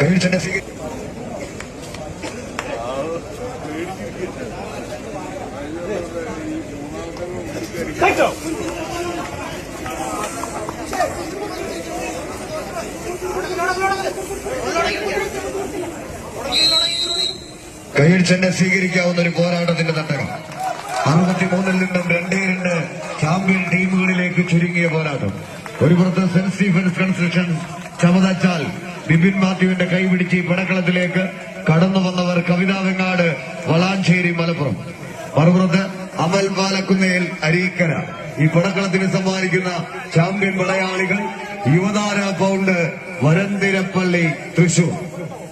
സ്വീകരി കൈയടിച്ചെന്നെ സ്വീകരിക്കാവുന്ന ഒരു പോരാട്ടത്തിന്റെ തട്ടകം. അറുപത്തിമൂന്നിൽ നിന്നും രണ്ടേ രണ്ട് ചാമ്പ്യൻ ടീമുകളിലേക്ക് ചുരുങ്ങിയ പോരാട്ടം. ഒരു പുറത്ത് സെന്റ് സ്റ്റീഫൻസ് കൺസ്ട്രക്ഷൻ ചമതച്ചാൽ ബിപിൻ മാത്യുവിന്റെ കൈപിടിച്ച് ഈ പടക്കളത്തിലേക്ക് കടന്നു വന്നവർ കവിതാ വെങ്ങാട് വളാഞ്ചേരി മലപ്പുറം. മറുപുറത്ത് അമൽ പാലക്കുന്നേൽ അരീക്കര. ഈ പടക്കളത്തിന് സമ്മാനിക്കുന്ന ചാമ്പ്യൻ പടയാളികൾ യുവതാര പൗണ്ട് വരന്തിരപ്പള്ളി തൃശൂർ.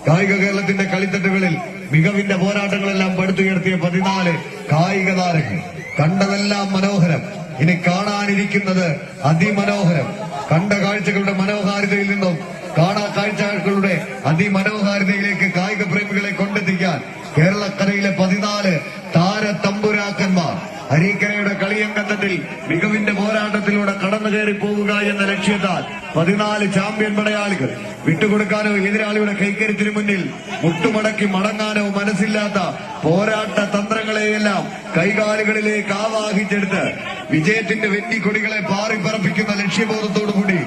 കായിക കേരളത്തിന്റെ കളിത്തട്ടുകളിൽ മികവിന്റെ പോരാട്ടങ്ങളെല്ലാം പടുത്തുയർത്തിയ പതിനാല് കായിക താരങ്ങൾ. കണ്ടതെല്ലാം മനോഹരം. ഇനി കാണാനിരിക്കുന്നത് അതിമനോഹരം. കണ്ട കാഴ്ചകളുടെ മനോഹാരിതയിൽ നിന്നും കാണാ കാഴ്ചകളുടെ അതിമനോഹാരിതയിലേക്ക് കായിക പ്രേമികളെ കൊണ്ടെത്തിക്കാൻ കേരളക്കരയിലെ പതിനാല് താര തമ്പുരാക്കന്മാർ അരീക്കരയുടെ കളിയങ്കത്തിൽ മികവിന്റെ പോരാട്ടത്തിലൂടെ കടന്നു കയറി പോവുക എന്ന ലക്ഷ്യത്താൽ പതിനാല് ചാമ്പ്യൻ പടയാളികൾ വിട്ടുകൊടുക്കാനോ എതിരാളിയുടെ കൈക്കരുത്തിനു മുന്നിൽ മുട്ടുമടക്കി മടങ്ങാനോ മനസ്സില്ലാത്ത പോരാട്ട തന്ത്രങ്ങളെയെല്ലാം കൈകാലുകളിലേക്ക് ആവാഹിച്ചെടുത്ത് വിജയത്തിന്റെ വെട്ടിക്കൊടികളെ പാറിപ്പറപ്പിക്കുന്ന ലക്ഷ്യബോധത്തോടുകൂടി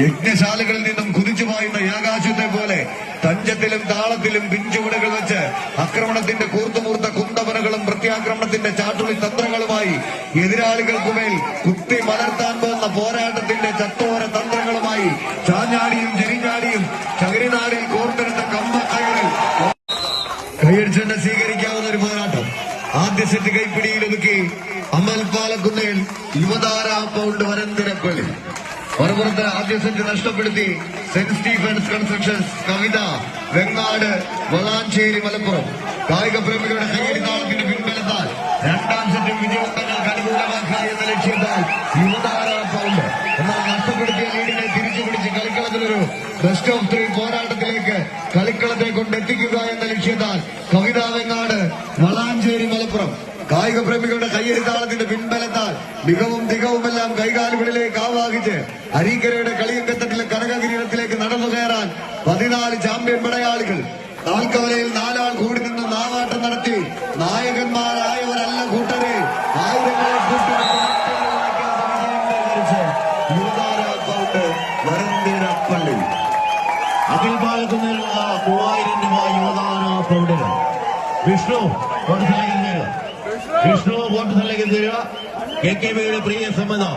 യജ്ഞശാലകളിൽ നിന്നും കുതിച്ചു പായുന്ന യാകാശത്തെ പോലെ തഞ്ചത്തിലും താളത്തിലും പിഞ്ചുവിടകൾ വെച്ച് ആക്രമണത്തിന്റെ കൂർത്തുമൂർത്ത കുന്തമനകളും പ്രത്യാക്രമണത്തിന്റെ ചാട്ടുളി തന്ത്രങ്ങളുമായി എതിരാളികൾക്ക് എതിരാളികൾക്കുമേൽ കുത്തി മലർത്താൻ പോകുന്ന പോരാട്ടത്തിന്റെ ചത്തോര തന്ത്രങ്ങളുമായി ചാഞ്ഞാടിയും ചെരിഞ്ഞാടിയും ചകിരിനാടിൽ കോർത്തെടുത്ത കമ്പക്കയറിൽ കൈയടിച്ചെന്നെ സ്വീകരിക്കാവുന്ന ഒരു പോരാട്ടം. ആദ്യ സെറ്റ് കൈപ്പിടിയിൽ ഒതുക്കി അമൽ പാലക്കുന്നേൽ യുവതാര പൗണ്ട് വരന്തിരപ്പള്ളി മറുപുറത്ത് ആദ്യ സെറ്റ് നഷ്ടപ്പെടുത്തി saint Stephen's constructions Kavitha Vengad Valanchery Malappuram. കായിക പ്രേമികളുടെ കൈയടി താളത്തിന്റെ പിൻബലത്താൽ രണ്ടാം സെറ്റും വിജയങ്ങൾക്ക് അനുകൂലമാക്കുക എന്ന ലക്ഷ്യത്താൽ യുവതാര പൗണ്ട് എന്നാൽ നഷ്ടപ്പെടുത്തിയ ലീഡിനെ തിരിച്ചു പിടിച്ച് കളിക്കളത്തിലൊരു ബെസ്റ്റ് ഓഫ് ത്രീ പോരാട്ടത്തിലേക്ക് കളിക്കളത്തെ കൊണ്ടെത്തിക്കുക എന്ന ലക്ഷ്യത്താൽ കവിത വെങ്ങാട് വളാഞ്ചേരി മലപ്പുറം. കായിക പ്രേമികളുടെ കയ്യെഴുത്താളത്തിന്റെ മികവും തികവുമെല്ലാം കൈകാലുകളിലേക്ക് ആവാഹിച്ച് അരീക്കരയുടെ കളിയങ്കത്തട്ടിലെ കനകകിരീടത്തിലേക്ക് നടന്നു കയറാൻ പതിനാല് ചാമ്പ്യൻ പടയാളികൾ നാൽക്കവലയിൽ നാലാൾ കൂടി നിന്ന് നാവാട്ടം നടത്തി നായകന്മാരായവരല്ല കൂട്ടരെ. ആയിരങ്ങളെ വരന്തിരപ്പള്ളി അഖിൽ പാലക്കുന്നതിനുള്ള മൂവായിരം രൂപ യുവദാന ഫൗണ്ടിന് വിഷ്ണു തരിക വിഷ്ണു. വോട്ട് സ്ഥലത്തേക്ക് തരിക കെ കെ ബിയുടെ പ്രിയ സമ്മതം